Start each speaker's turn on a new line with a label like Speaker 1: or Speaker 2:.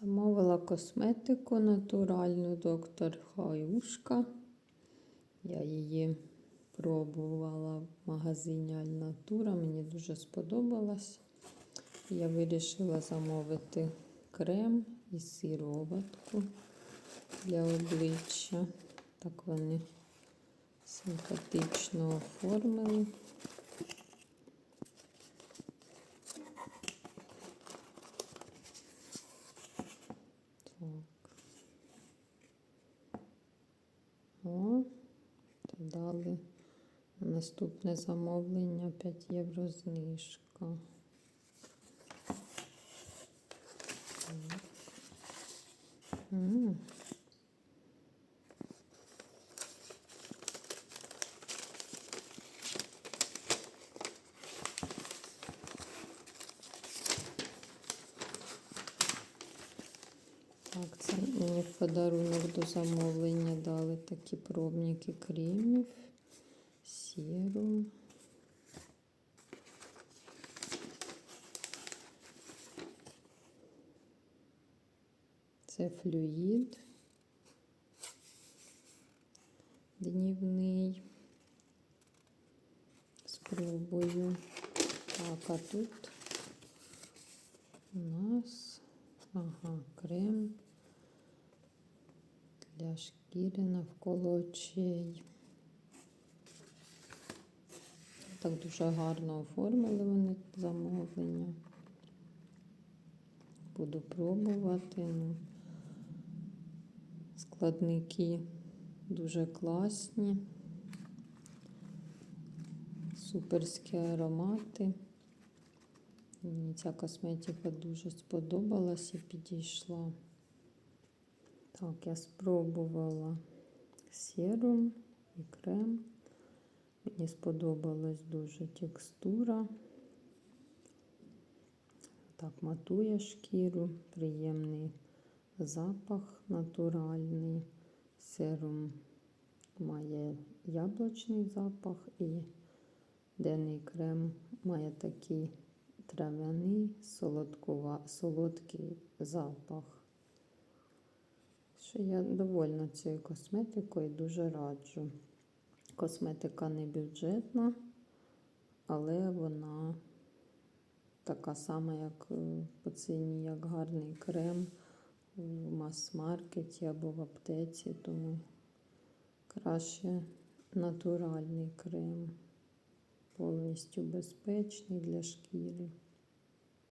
Speaker 1: Замовила косметику натуральну доктор Хаюшка. Я її пробувала в магазині Альнатура. Мені дуже сподобалось. Я вирішила замовити крем і сироватку для обличчя. Так вони симпатично оформили. О, то дали наступне замовлення 5 євро знижка. Так. М. Так, це мені в подарунок до замовлення дали такі пробники кремів, сірум. Це флюїд днівний. Спробую. Так, а тут у нас ага, крем для шкіри навколо очей. Так дуже гарно оформили вони замовлення. Буду пробувати. Ну, складники дуже класні, суперські аромати. Мені ця косметика дуже сподобалась і підійшла. Так, я спробувала серум і крем. Мені сподобалась дуже текстура. Так, матує шкіру, приємний запах натуральний. Серум має яблучний запах і денний крем має такий трав'яний солодкий запах. Що я довольна цією косметикою дуже раджу. Косметика не бюджетна, але вона така сама, як е, по ціні, як гарний крем в мас-маркеті або в аптеці, тому краще натуральний крем, повністю безпечний для шкіри.